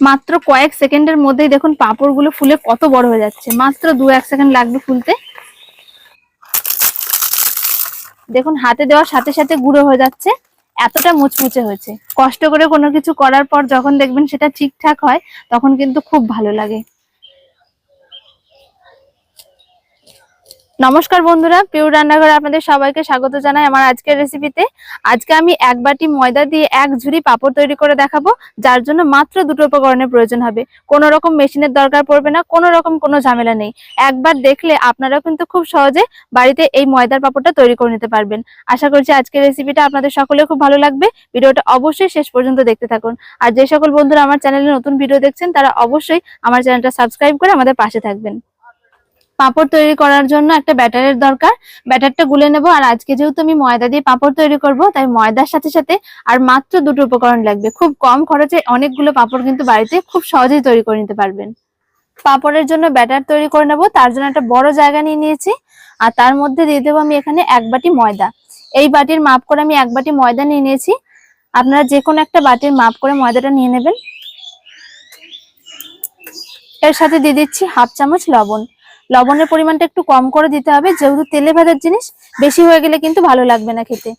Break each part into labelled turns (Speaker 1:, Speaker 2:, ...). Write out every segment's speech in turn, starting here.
Speaker 1: মাত্র কয়েক সেকেন্ডের মধ্যেই দেখুন পাঁপড়গুলো ফুলে কত বড় হয়ে যাচ্ছে। মাত্র দু এক সেকেন্ড লাগবে ফুলতে। দেখুন, হাতে দেওয়ার সাথে সাথে গুঁড়ো হয়ে যাচ্ছে। এতটা মুচমুচে হয়েছে। কষ্ট করে কোনো কিছু করার পর যখন দেখবেন সেটা ঠিকঠাক হয়, তখন কিন্তু খুব ভালো লাগে। নমস্কার বন্ধুরা পিওর রান্নাঘরে আপনাদের সবাইকে স্বাগত জানাই আমার আজকের রেসিপিতে আজকে আমি এক বাটি ময়দা দিয়ে এক ঝুড়ি পাপড় তৈরি করে দেখাবো, যার জন্য মাত্র দুটো উপকরণের প্রয়োজন হবে। কোনো রকম মেশিনের দরকার পড়বে না, কোনো রকম কোনো ঝামেলা নেই। একবার দেখলে আপনারা কিন্তু খুব সহজে বাড়িতে এই ময়দার পাপড়টা তৈরি করে নিতে পারবেন। আশা করছি আজকের রেসিপিটা আপনাদের সকলে খুব ভালো লাগবে। ভিডিওটা অবশ্যই শেষ পর্যন্ত দেখতে থাকুন। আর যে সকল বন্ধুরা আমার চ্যানেলে নতুন ভিডিও দেখছেন, তারা অবশ্যই আমার চ্যানেলটা সাবস্ক্রাইব করে আমাদের পাশে থাকবেন। পাঁপড় তৈরি করার জন্য একটা ব্যাটারের দরকার। ব্যাটারটা গুলে নেব আর আজকে যেহেতু আমি ময়দা দিয়ে পাপড় তৈরি করব, তাই ময়দার সাথে সাথে আর মাত্র দুটো উপকরণ লাগবে। খুব কম খরচে অনেকগুলো পাপড় কিন্তু বাড়িতে খুব সহজেই তৈরি করে নিতে পারবেন। পাপড়ের জন্য ব্যাটার তৈরি করে নেব, তার জন্য একটা বড় জায়গা নিয়ে নিয়েছি আর তার মধ্যে দিয়ে দেবো আমি এখানে এক বাটি ময়দা। এই বাটির মাপ করে আমি এক বাটি ময়দা নিয়ে নিয়েছি। আপনারা যে কোনো একটা বাটির মাপ করে ময়দাটা নিয়ে নেবেন। এর সাথে দিয়ে দিচ্ছি হাফ চামচ লবণ। লবণের পরিমাণটা একটু কম করে দিতে হবে, যেহেতু তেলে ভাজার জিনিস, বেশি হয়ে গেলে কিন্তু ভালো লাগবে না খেতে।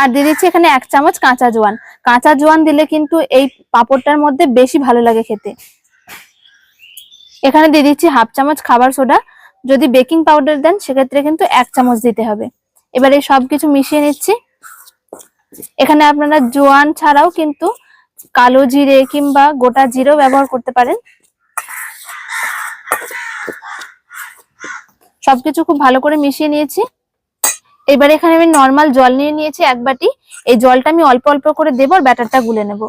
Speaker 1: আর দিয়ে দিচ্ছি এখানে এক চামচ কাঁচা জোয়ান। কাঁচা জোয়ান দিলে কিন্তু এই পাঁপড়টার মধ্যে বেশি ভালো লাগে খেতে। এখানে দিয়ে দিচ্ছি হাফ চামচ খাবার সোডা। যদি বেকিং পাউডার দেন, সেক্ষেত্রে কিন্তু এক চামচ দিতে হবে। এবারে সবকিছু মিশিয়ে নিচ্ছি। এখানে আপনারা জোয়ান ছাড়াও কিন্তু কালো জিরে কিংবা গোটা জিরেও ব্যবহার করতে পারেন। সবকিছু খুব ভালো করে মিশিয়ে নিয়েছি। এবার এখানে আমি নর্মাল জল নিয়ে নিয়েছি এক বাটি। এই জলটা আমি অল্প অল্প করে দেবো আর ব্যাটারটা গুলে নেব।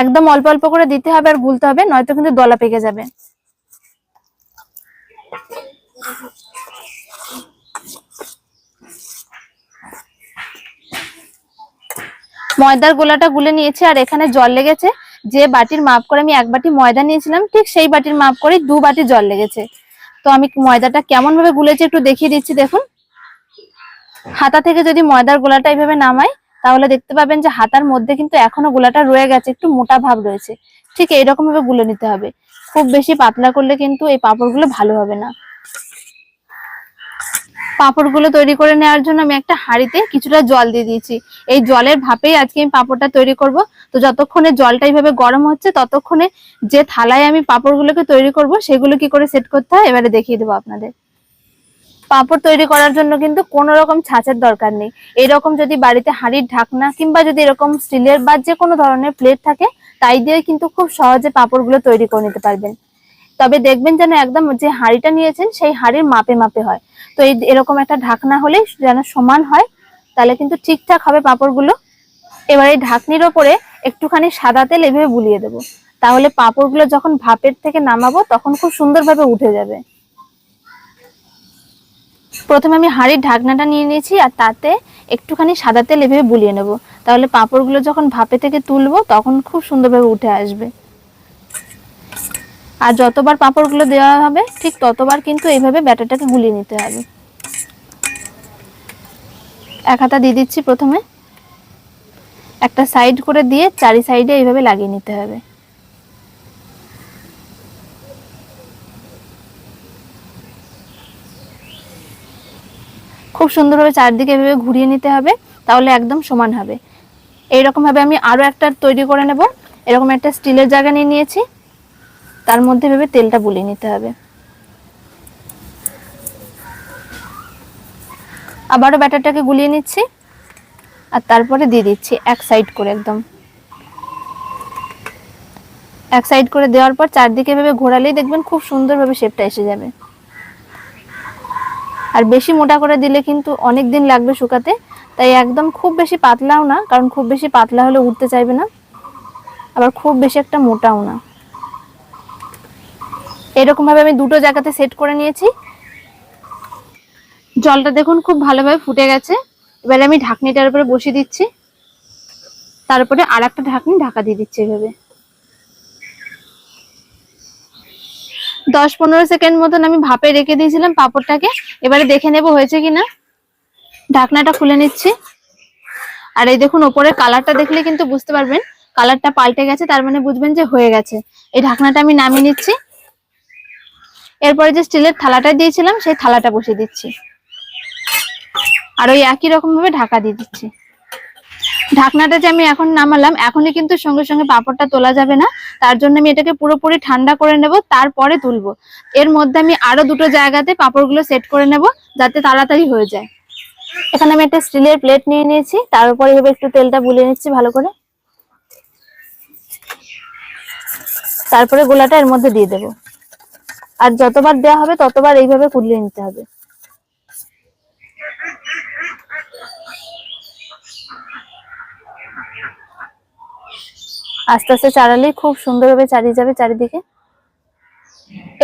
Speaker 1: একদম অল্প অল্প করে দিতে হবে আর গুলতে হবে, নয়তো কিন্তু দলা পেকে যাবে। ময়দার গোলাটা গুলে নিয়েছি আর এখানে জল লেগেছে। যে বাটির মাপ করে আমি এক বাটি ময়দা নিয়েছিলাম, ঠিক সেই বাটির মাপ করে দু বাটি জল লেগেছে। তো আমি ময়দাটা কেমন ভাবে গুলেছি একটু দেখিয়ে দিচ্ছি, দেখুন। হাতা থেকে যদি ময়দার গোলাটা এইভাবে নামাই, তাহলে দেখতে পাবেন যে হাতার মধ্যে কিন্তু এখনও গোলাটা রয়ে গেছে, একটু মোটা ভাব রয়েছে। ঠিক এইরকম ভাবে গুলে নিতে হবে। খুব বেশি পাতলা করলে কিন্তু এই পাঁপড়গুলো ভালো হবে না। পাঁপড়গুলো তৈরি করে নেওয়ার জন্য আমি একটা হাঁড়িতে কিছুটা জল দিয়ে দিয়েছি। এই জলের ভাপেই আজকে আমি পাঁপড়টা তৈরি করব। তো যতক্ষণে জলটা এইভাবে গরম হচ্ছে, ততক্ষণে যে থালায় আমি পাঁপড়গুলোকে তৈরি করব, সেগুলো কি করে সেট করতে হয় এবারে দেখিয়ে দেবো আপনাদের। পাঁপড় তৈরি করার জন্য কিন্তু কোনো রকম ছাঁচের দরকার নেই। এরকম যদি বাড়িতে হাঁড়ির ঢাকনা কিংবা যদি এরকম স্টিলের বা যে কোনো ধরনের প্লেট থাকে, তাই দিয়ে কিন্তু খুব সহজে পাঁপড়গুলো তৈরি করে নিতে পারবেন। তবে দেখবেন যেন একদম যে হাঁড়িটা নিয়েছেন, সেই হাঁড়ির মাপে মাপে হয়। তো এই এরকম একটা ঢাকনা হলে যেন সমান হয়, তাহলে কিন্তু ঠিকঠাক হবে পাঁপড়গুলো। এবার এই ঢাকনির ওপরে একটুখানি সাদা তেল এভাবে বুলিয়ে দেবো। তাহলে পাঁপড়গুলো যখন ভাপের থেকে নামাবো, তখন খুব সুন্দরভাবে উঠে যাবে। প্রথমে আমি হাঁড়ির ঢাকনাটা নিয়ে নিয়েছি, আর তাতে একটুখানি সাদা তেল এভাবে বুলিয়ে নেব। তাহলে পাঁপড়গুলো যখন ভাপে থেকে তুলবো, তখন খুব সুন্দরভাবে উঠে আসবে। আর যতবার পাঁপড়গুলো দেওয়া হবে, ঠিক ততবার কিন্তু এইভাবে ব্যাটারটাকে গুলিয়ে নিতে হবে। এক হাতা দিয়ে দিচ্ছি প্রথমে। একটা সাইড করে দিয়ে চারি সাইডে এইভাবে লাগিয়ে নিতে হবে। খুব সুন্দরভাবে চারদিকে এভাবে ঘুরিয়ে নিতে হবে, তাহলে একদম সমান হবে। এইরকম ভাবে আমি আরও একটা তৈরি করে নেব। এরকম একটা স্টিলের জায়গা নিয়ে নিয়েছি। তার মধ্যে ভেবে তেলটা বুলিয়ে নিতে হবে। আবারও ব্যাটারটাকে গুলিয়ে নিচ্ছি। আর তারপরে দিয়ে দিচ্ছি এক সাইড করে একদম। এক সাইড করে দেওয়ার পর চারদিকে ভেবে ঘোরালেই দেখবেন খুব সুন্দরভাবে শেপটা এসে যাবে। আর বেশি মোটা করে দিলে কিন্তু অনেক দিন লাগবে শুকাতে। তাই একদম খুব বেশি পাতলাও না, কারণ খুব বেশি পাতলা হলে উঠতে চাইবে না। আবার খুব বেশি একটা মোটাও না। এরকম ভাবে আমি দুটো জায়গাতে সেট করে নিয়েছি। জলটা দেখুন খুব ভালোভাবে ফুটে গেছে। এবারে আমি ঢাকনিটার উপরে বসিয়ে দিচ্ছি। তারপরে আর একটা ঢাকনি ঢাকা দিয়ে দিচ্ছি এভাবে। দশ পনেরো সেকেন্ড মতন আমি ভাপে রেখে দিয়েছিলাম পাঁপড়টাকে। এবারে দেখে নেব হয়েছে কিনা। ঢাকনাটা খুলে নিচ্ছি। আর এই দেখুন ওপরের কালারটা দেখলে কিন্তু বুঝতে পারবেন, কালারটা পাল্টে গেছে, তার মানে বুঝবেন যে হয়ে গেছে। এই ঢাকনাটা আমি নামিয়ে নিচ্ছি। এরপরে যে স্টিলের থালাটা দিয়েছিলাম, সেই থালাটা বসিয়ে দিচ্ছি। আর ওই একই রকম ভাবে ঢাকা দিয়ে দিচ্ছি। ঢাকনাটা যে আমি এখন নামালাম, এখনই কিন্তু সঙ্গে সঙ্গে পাপড়টা তোলা যাবে না। তার জন্য আমি এটাকে পুরোপুরি ঠান্ডা করে নেব, তারপরে তুলবো। এর মধ্যে আমি আরও দুটো জায়গাতে পাঁপড়গুলো সেট করে নেব, যাতে তাড়াতাড়ি হয়ে যায়। এখানে আমি একটা স্টিলের প্লেট নিয়ে নিয়েছি, তার উপরে এভাবে একটু তেলটা বুলিয়ে নিচ্ছি ভালো করে। তারপরে গোলাটা এর মধ্যে দিয়ে দেব। আর যতবার দেওয়া হবে, ততবার এইভাবে কুলিয়ে নিতে হবে। আস্তে আস্তে চাড়ালেই খুব সুন্দরভাবে চারিয়ে যাবে চারিদিকে।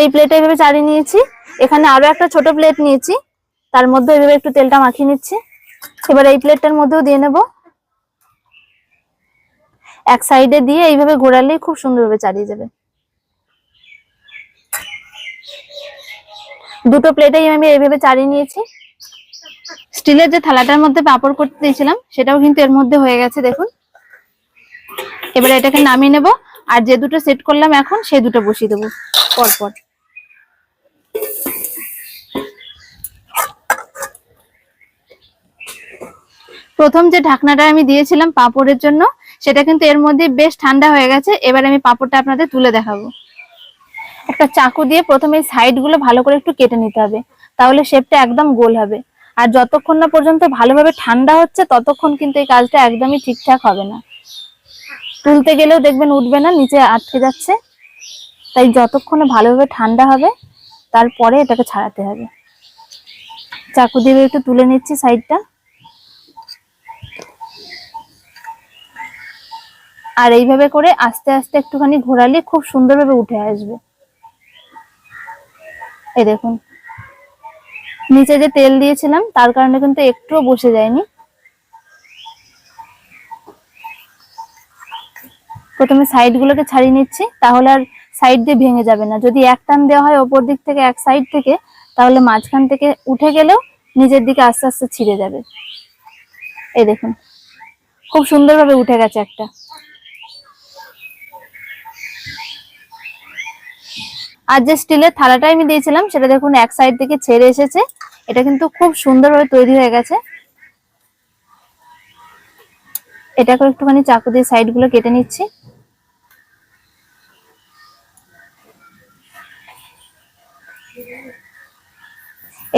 Speaker 1: এই প্লেটে এইভাবে চালিয়ে নিয়েছি। এখানে আরও একটা ছোট প্লেট নিয়েছি। তার মধ্যে এইভাবে একটু তেলটা মাখিয়ে নিচ্ছি। এবার এই প্লেটটার মধ্যেও দিয়ে নেব। এক সাইডে দিয়ে এইভাবে ঘোরালেই খুব সুন্দরভাবে চালিয়ে যাবে। দুটো প্লেটেই আমি এইভাবে চালিয়ে নিয়েছি। স্টিলের যে থালাটার মধ্যে পাপড় করতে দিয়েছিলাম, সেটাও কিন্তু এর মধ্যে হয়ে গেছে, দেখুন। এবারে এটাকে নামিয়ে নেব, আর যে দুটো সেট করলাম এখন, সেই দুটো বসিয়ে দেবো, পরপর। প্রথম যে ঢাকনাটা আমি দিয়েছিলাম পাপড়ের জন্য, সেটা কিন্তু এর মধ্যে বেশ ঠান্ডা হয়ে গেছে, এবার আমি পাপড়টা আপনাদের তুলে দেখাবো। একটা চাকু দিয়ে প্রথমে সাইডগুলো ভালো করে একটু কেটে নিতে হবে। তাহলে শেপটা একদম গোল হবে। আর যতক্ষণ না পর্যন্ত ভালোভাবে ঠান্ডা হচ্ছে, ততক্ষণ কিন্তু এই কাজটা একদমই ঠিকঠাক হবে না। তুলতে গেলেও দেখবেন উঠবে না, নিচে আটকে যাচ্ছে। তাই যতক্ষণে ভালোভাবে ঠান্ডা হবে, তারপরে এটাকে ছাড়াতে হবে। চাকু দিয়ে একটু তুলে নিচ্ছি সাইডটা আর এইভাবে করে আস্তে আস্তে একটুখানি ঘোরালে খুব সুন্দরভাবে উঠে আসবে। এই দেখুন। নিচে যে তেল দিয়েছিলাম, তার কারণে কিন্তু একটুও বসে যায়নি। প্রথমে সাইড গুলোকে ছাড়িয়ে নিচ্ছি, তাহলে আর সাইড দিয়ে ভেঙে যাবে না। যদি এক টান দেওয়া হয় ওপর দিক থেকে, এক সাইড থেকে, তাহলে মাঝখান থেকে উঠে গেলেও নিজের দিকে আস্তে আস্তে ছিঁড়ে যাবে। এই দেখুন, খুব সুন্দরভাবে উঠে গেছে একটা। আর যে স্টিলের থালাটা আমি দিয়েছিলাম, সেটা দেখুন এক সাইড থেকে ছেড়ে এসেছে। এটা কিন্তু খুব সুন্দরভাবে তৈরি হয়ে গেছে। এটাকে একটুখানি চাকু দিয়ে সাইডগুলো কেটে নিচ্ছি।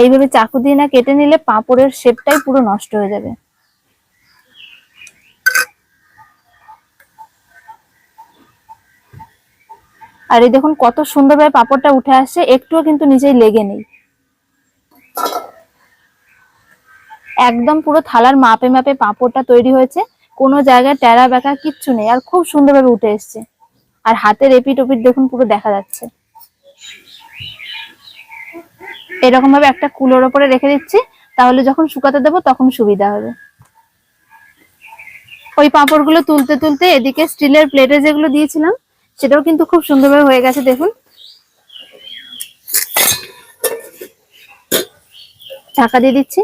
Speaker 1: এইভাবে চাকু দিয়ে না কেটে নিলে পাঁপড়ের শেপটাই পুরো নষ্ট হয়ে যাবে। আর এই দেখুন কত সুন্দরভাবে পাঁপড়টা উঠে আসছে, একটুও কিন্তু নিজেই লেগে নেই। একদম পুরো থালার মাপে মাপে পাঁপড়টা তৈরি হয়েছে, কোনো জায়গায় টেরা বেঁকা কিচ্ছু নেই, আর খুব সুন্দরভাবে উঠে এসছে। আর হাতের এপিট ওপিট দেখুন পুরো দেখা যাচ্ছে। এরকম ভাবে একটা কুলোর ওপরে রেখে দিচ্ছি, তাহলে যখন শুকাতে দেবো তখন সুবিধা হবে। ওই পাঁপড়গুলো তুলতে তুলতে এদিকে স্টিলের প্লেটে যেগুলো দিয়েছিলাম সেটাও কিন্তু খুব সুন্দরভাবে হয়ে গেছে, দেখুন। ঢাকা দিয়ে দিচ্ছি।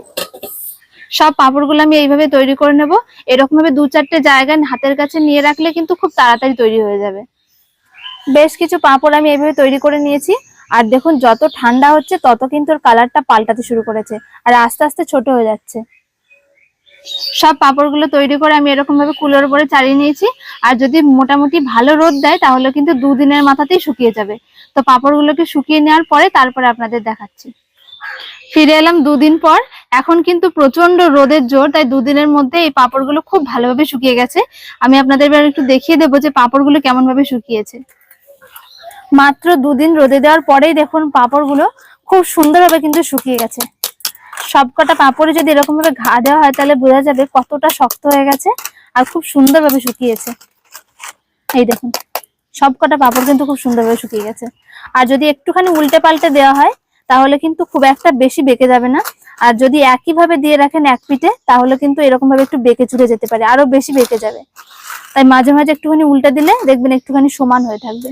Speaker 1: সব পাঁপড়গুলো আমি এইভাবে তৈরি করে নেব। এরকম ভাবে দু চারটে জায়গায় হাতের কাছে নিয়ে রাখলে কিন্তু খুব তাড়াতাড়ি তৈরি হয়ে যাবে। বেশ কিছু পাঁপড় আমি এইভাবে তৈরি করে নিয়েছি। আর দেখুন, যত ঠান্ডা হচ্ছে, তত কিন্তু ওর কালারটা পাল্টাতে শুরু করেছে। আর আস্তে আস্তে ছোট হয়ে যাচ্ছে। সব পাঁপড়গুলো তৈরি করে আমি এরকম ভাবে কুলোর উপরে চালিয়ে নিয়েছি। আর যদি মোটামুটি ভালো রোদ দেয়, তাহলে কিন্তু দুদিনের মাথাতেই শুকিয়ে যাবে। তো পাঁপড়গুলোকে শুকিয়ে নেওয়ার পরে তারপরে আপনাদের দেখাচ্ছি। ফিরে এলাম দুদিন পর। এখন কিন্তু প্রচণ্ড রোদের জোর, তাই দুদিনের মধ্যে এই পাঁপড়গুলো খুব ভালোভাবে শুকিয়ে গেছে। আমি আপনাদের একটু দেখিয়ে দেবো যে পাঁপড়গুলো কেমন ভাবে শুকিয়েছে। মাত্র দুদিন রোদে দেওয়ার পরেই দেখুন পাঁপড়গুলো খুব সুন্দরভাবে কিন্তু শুকিয়ে গেছে। সবকটা পাঁপড়ে যদি এরকম ভাবে ঘা দেওয়া হয়, তাহলে বোঝা যাবে কতটা শক্ত হয়ে গেছে আর খুব সুন্দরভাবে শুকিয়েছে। এই দেখুন, সবকটা পাঁপড় কিন্তু খুব সুন্দরভাবে শুকিয়ে গেছে। আর যদি একটুখানি উল্টে পাল্টে দেওয়া হয়, তাহলে কিন্তু খুব একটা বেশি বেঁকে যাবে না। আর যদি একইভাবে দিয়ে রাখেন এক পিঠে, তাহলে কিন্তু এরকম ভাবে একটু বেঁকে চুড়ে যেতে পারে আরও বেশি বেঁকে যাবে। তাই মাঝে মাঝে একটুখানি উল্টে দিলে দেখবেন একটুখানি সমান হয়ে থাকবে।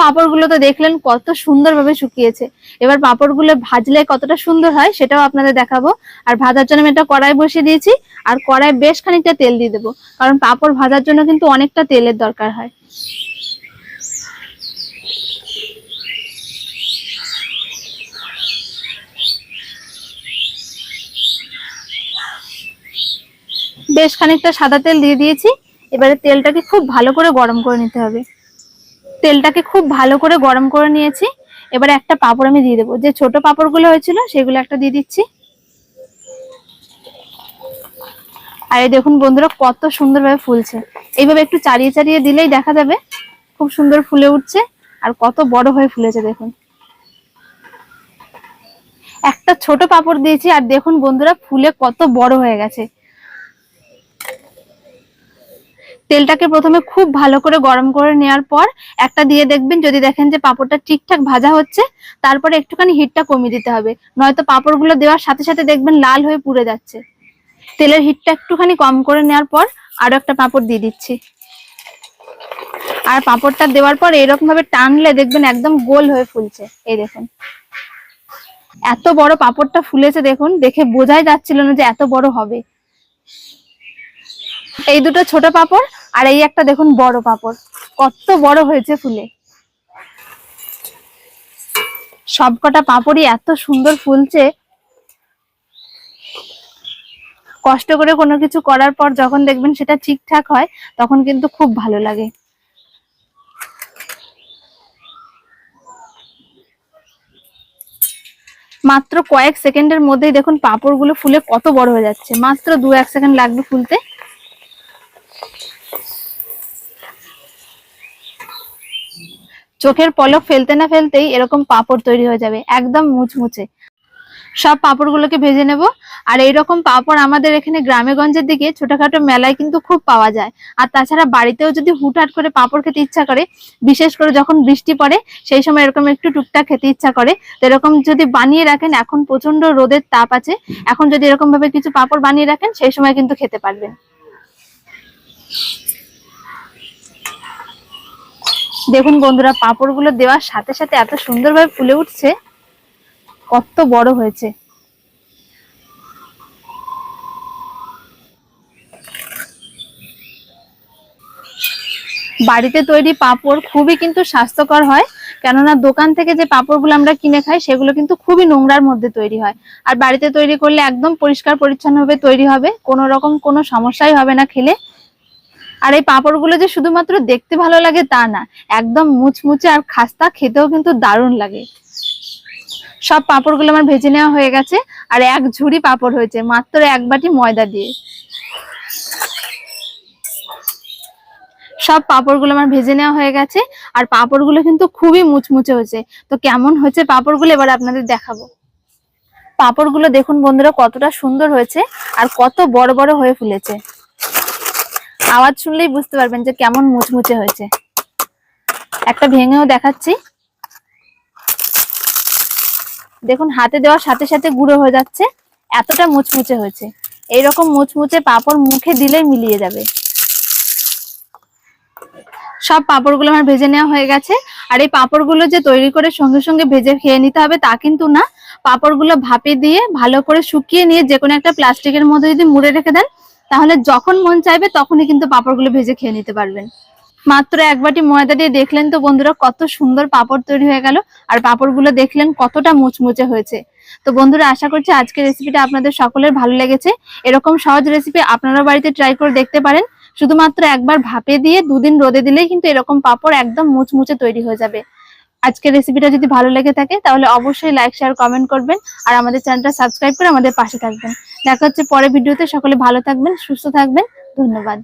Speaker 1: পাঁপড়গুলো তো দেখলেন কত সুন্দরভাবে শুকিয়েছে। এবার পাঁপড়গুলো ভাজলে কতটা সুন্দর হয় সেটাও আপনাদের দেখাবো। আর ভাজার জন্য আমি একটা কড়াই বসিয়ে দিয়েছি, আর কড়াই বেশ খানিকটা তেল দিয়ে দেবো, কারণ পাঁপড় ভাজার জন্য কিন্তু অনেকটা তেলের দরকার হয়। বেশ খানিকটা সাদা তেল দিয়ে দিয়েছি, এবারে তেলটাকে খুব ভালো করে গরম করে নিতে হবে। তেলটাকে খুব ভালো করে গরম করে নিয়েছি। এবারে একটা পাপড় আমি দিয়ে দেবো। যে ছোট পাঁপড়গুলো হয়েছিল, সেগুলো একটা দিয়ে দিচ্ছি। আর এই দেখুন বন্ধুরা, কত সুন্দরভাবে ফুলছে। এইভাবে একটু চারিয়ে চারিয়ে দিলেই দেখা যাবে, খুব সুন্দর ফুলে উঠছে আর কত বড় হয়ে ফুলেছে, দেখুন। একটা ছোট পাপড় দিয়েছি আর দেখুন বন্ধুরা, ফুলে কত বড় হয়ে গেছে। তেলটাকে প্রথমে খুব ভালো করে গরম করে নেওয়ার পর একটা দিয়ে দেখবেন, যদি দেখেন যে পাঁপড়টা ঠিকঠাক ভাজা হচ্ছে, তারপরে একটুখানি হিটটা কমিয়ে দিতে হবে। নয়তো পাঁপড়গুলো দেওয়ার সাথে সাথে দেখবেন লাল হয়ে পুড়ে যাচ্ছে। তেলের হিটটা একটুখানি কম করে নেওয়ার পর আরও একটা পাঁপড় দিয়ে দিচ্ছি। আর পাঁপড়টা দেওয়ার পর এরকম ভাবে টানলে দেখবেন একদম গোল হয়ে ফুলছে। এই দেখুন। এত বড় পাঁপড়টা ফুলেছে দেখুন, দেখে বোঝাই যাচ্ছিল না যে এত বড় হবে। এই দুটো ছোট পাঁপড় আর এই একটা দেখুন বড় পাপড়। কত বড় হয়েছে ফুলে। সবকটা পাঁপড়ই এত সুন্দর ফুলছে। কষ্ট করে কোনো কিছু করার পর যখন দেখবেন সেটা ঠিকঠাক হয়, তখন কিন্তু খুব ভালো লাগে। মাত্র কয়েক সেকেন্ডের মধ্যেই দেখুন পাঁপড়গুলো ফুলে কত বড় হয়ে যাচ্ছে। মাত্র দু এক সেকেন্ড লাগবে ফুলতে। চোখের পলক ফেলতে না ফেলতেই এরকম পাপড় তৈরি হয়ে যাবে, একদম মুচমুচে। সব পাঁপড়গুলোকে ভেজে নেব। আর এইরকম পাঁপড় আমাদের এখানে গ্রামে গঞ্জের দিকে ছোটখাটো মেলায় কিন্তু খুব পাওয়া যায়। আর তাছাড়া বাড়িতেও যদি হুটহাট করে পাপড় খেতে ইচ্ছা করে, বিশেষ করে যখন বৃষ্টি পড়ে, সেই সময় এরকম একটু টুকটাক খেতে ইচ্ছা করে। তো এরকম যদি বানিয়ে রাখেন, এখন প্রচণ্ড রোদের তাপ আছে, এখন যদি এরকম ভাবে কিছু পাঁপড় বানিয়ে রাখেন, সেই সময় কিন্তু খেতে পারবেন। দেখুন বন্ধুরা, পাঁপড়গুলো দেওয়ার সাথে সাথে এত সুন্দরভাবে ফুলে উঠছে, কত বড় হয়েছে। বাড়িতে তৈরি পাঁপড় খুবই কিন্তু স্বাস্থ্যকর হয়, কেননা দোকান থেকে যে পাঁপড়গুলো আমরা কিনে খাই, সেগুলো কিন্তু খুবই নোংরার মধ্যে তৈরি হয়। আর বাড়িতে তৈরি করলে একদম পরিষ্কার পরিচ্ছন্ন ভাবে তৈরি হবে, কোনো রকম কোনো সমস্যাই হবে না খেলে। আর এই পাঁপড়গুলো যে শুধুমাত্র দেখতে ভালো লাগে তা না, একদম মুচমুচে আর খাস্তা খেতেও কিন্তু দারুণ লাগে। সব পাঁপড়গুলো আমার ভেজে নেওয়া হয়ে গেছে, আর এক ঝুড়ি পাঁপড় হয়েছে, মাত্র এক বাটি ময়দা দিয়ে। সব পাঁপড়গুলো আমার ভেজে নেওয়া হয়ে গেছে, আর পাঁপড়গুলো কিন্তু খুবই মুচমুচে হয়েছে। তো কেমন হয়েছে পাঁপড়গুলো এবার আপনাদের দেখাবো। পাঁপড়গুলো দেখুন বন্ধুরা কতটা সুন্দর হয়েছে, আর কত বড় বড় হয়ে ফুলেছে। আওয়াজ শুনলেই বুঝতে পারবেন যে কেমন মুচমুচে হয়েছে। একটা ভেঙেও দেখাচ্ছি। দেখুন, হাতে দেওয়ার সাথে সাথে গুঁড়ো হয়ে যাচ্ছে। এতটা মুচমুচে হয়েছে। এইরকম মুচমুচে পাঁপড় মুখে দিলেই মিলিয়ে যাবে। সব পাঁপড়গুলো আমার ভেজে নেওয়া হয়ে গেছে। আর এই পাঁপড়গুলো যে তৈরি করে সঙ্গে সঙ্গে ভেজে খেয়ে নিতে হবে তা কিন্তু না। পাঁপড়গুলো ভাপে দিয়ে ভালো করে শুকিয়ে নিয়ে যে কোনো একটা প্লাস্টিকের মধ্যে যদি মুড়ে রেখে দেন তাহলে যখন মন চাইবে তখনই কিন্তু পাঁপড়গুলো ভেজে খেয়ে নিতে পারবেন। মাত্র এক বাটি ময়দা দিয়ে দেখলেন তো বন্ধুরা কত সুন্দর পাঁপড় তৈরি হয়ে গেল আর পাঁপড়গুলো দেখলেন কতটা মুচমুচে হয়েছে। তো বন্ধুরা আশা করছি আজকের রেসিপিটা আপনাদের সকলের ভালো লেগেছে। এরকম সহজ রেসিপি আপনারা বাড়িতে ট্রাই করে দেখতে পারেন। শুধুমাত্র একবার ভাপে দিয়ে দুদিন রোদে দিলেই কিন্তু এরকম পাঁপড় একদম মুচমুচে তৈরি হয়ে যাবে। আজকের রেসিপিটা যদি ভালো লেগে থাকে, তাহলে অবশ্যই লাইক শেয়ার কমেন্ট করবেন আর আমাদের চ্যানেলটা সাবস্ক্রাইব করে আমাদের পাশে থাকবেন। দেখা হচ্ছে পরে ভিডিওতে। সকলে ভালো থাকবেন, সুস্থ থাকবেন। ধন্যবাদ।